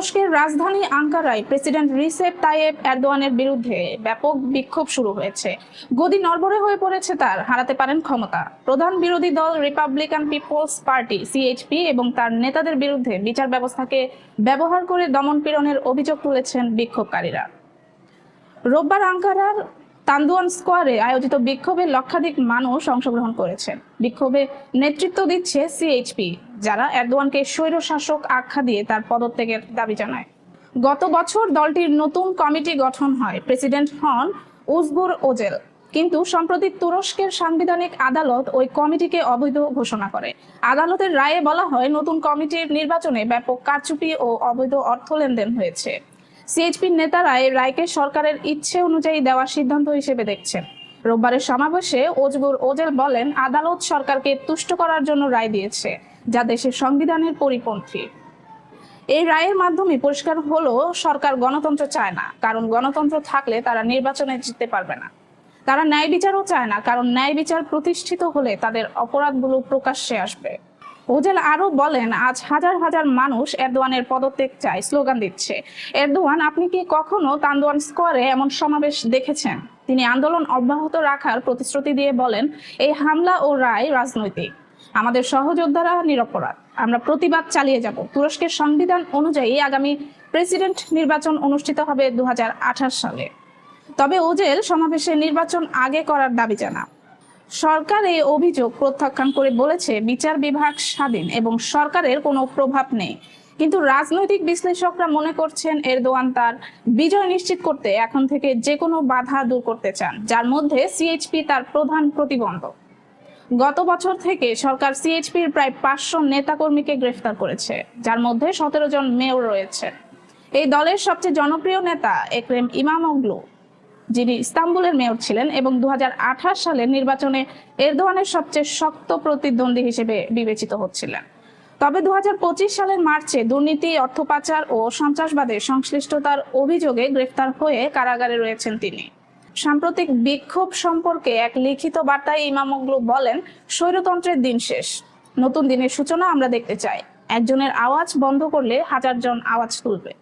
তুরস্কের রাজধানী আঙ্কারায় প্রেসিডেন্ট রিসেপ তাইয়েব এরদোয়ানের বিরুদ্ধে ব্যাপক বিক্ষোভ শুরু হয়েছে। গদি নরবরে হয়ে পড়েছে তার, হারাতে পারেন ক্ষমতা। প্রধান বিরোধী দল রিপাবলিকান পিপলস পার্টি, সিএইচপি, এবং তার নেতাদের বিরুদ্ধে বিচার ব্যবস্থাকে ব্যবহার করে দমন পীড়নের অভিযোগ তুলেছেন বিক্ষোভকারীরা। রোববার আঙ্কারার তান্দুয়ান স্কোয়ারে আয়োজিত বিক্ষোভে লক্ষাধিক মানুষ অংশগ্রহণ করেছেন। বিক্ষোভে নেতৃত্ব দিচ্ছে সিএইচপি যারা এরদোয়ানকে স্বৈরশাসক আখ্যা দিয়ে তার পদত্যাগের দাবি জানায়। গত বছর দলটির নতুন কমিটি গঠন হয়, প্রেসিডেন্ট হন উজগুর ওজেল। কিন্তু সম্প্রতি তুরস্কের সাংবিধানিক আদালত ওই কমিটিকে অবৈধ ঘোষণা করে। আদালতের রায়ে বলা হয়, নতুন কমিটির নির্বাচনে ব্যাপক কারচুপি ও অবৈধ অর্থ লেনদেন হয়েছে। সিএইচপির নেতারা রায়কে সরকারের ইচ্ছে অনুযায়ী দেওয়ার সিদ্ধান্ত হিসেবে দেখছেন। রোববারের সমাবেশে ওজগুর ওজেল বলেন, আদালত সরকারকে তুষ্ট করার জন্য রায় দিয়েছে, যা দেশের সংবিধানের পরিপন্থী। এই রায়ের মাধ্যমে পরিষ্কার হলো, সরকার গণতন্ত্র চায় না, কারণ গণতন্ত্র থাকলে তারা নির্বাচনে জিততে পারবে না। তারা ন্যায় বিচারও চায় না, কারণ ন্যায় বিচার প্রতিষ্ঠিত হলে তাদের অপরাধগুলো প্রকাশ্যে আসবে। ওজেল আরও বলেন, আজ হাজার হাজার মানুষ এরদোয়ানের পদত্যাগ চায়, স্লোগান দিচ্ছে। এরদোয়ান, আপনি কি কখনো তান্দোয়ান স্কোয়ারে এমন সমাবেশ দেখেছেন? তিনি আন্দোলন অব্যাহত রাখার প্রতিশ্রুতি দিয়ে বলেন, এই হামলা ও রায় রাজনৈতিক। আমাদের সহযোদ্ধারা নিরপরাধ। আমরা প্রতিবাদ চালিয়ে যাব। তুরস্কের সংবিধান অনুযায়ী আগামী প্রেসিডেন্ট নির্বাচন অনুষ্ঠিত হবে দু হাজার আঠাশ সালে। তবে ওজেল সমাবেশে নির্বাচন আগে করার দাবি জানা সরকার এই অভিযোগ প্রত্যাখ্যান করে বলেছে, বিচার বিভাগ স্বাধীন এবং সরকারের কোনো প্রভাব নেই। কিন্তু রাজনৈতিক বিশ্লেষকরা মনে করছেন, এরদোয়ান তার বিজয় নিশ্চিত করতে এখন থেকে যে কোনো বাধা দূর করতে চান, যার মধ্যে সিএইচপি তার প্রধান প্রতিবন্ধক। গত বছর থেকে সরকার সিএইচপির প্রায় পাঁচশো নেতাকর্মীকে গ্রেফতার করেছে, যার মধ্যে সতেরো জন মেয়র রয়েছে এই দলের সবচেয়ে জনপ্রিয় নেতা একরেম ইমামগলু যিনি ইস্তাম্বুলের মেয়র ছিলেন এবং দু সালের নির্বাচনে এরদোয়ানের সবচেয়ে শক্ত প্রতিদ্বন্দ্বী হিসেবে বিবেচিত হচ্ছিলেন। তবে দুহাজার পঁচিশ সালের মার্চে দুর্নীতি অর্থ পাচার ও সন্ত্রাসবাদে সংশ্লিষ্টতার অভিযোগে গ্রেফতার হয়ে কারাগারে রয়েছেন তিনি। সাম্প্রতিক বিক্ষোভ সম্পর্কে এক লিখিত বার্তায় ইমামগলু বলেন, স্বৈরতন্ত্রের দিন শেষ। নতুন দিনের সূচনা আমরা দেখতে চাই। একজনের আওয়াজ বন্ধ করলে হাজার জন আওয়াজ তুলবে।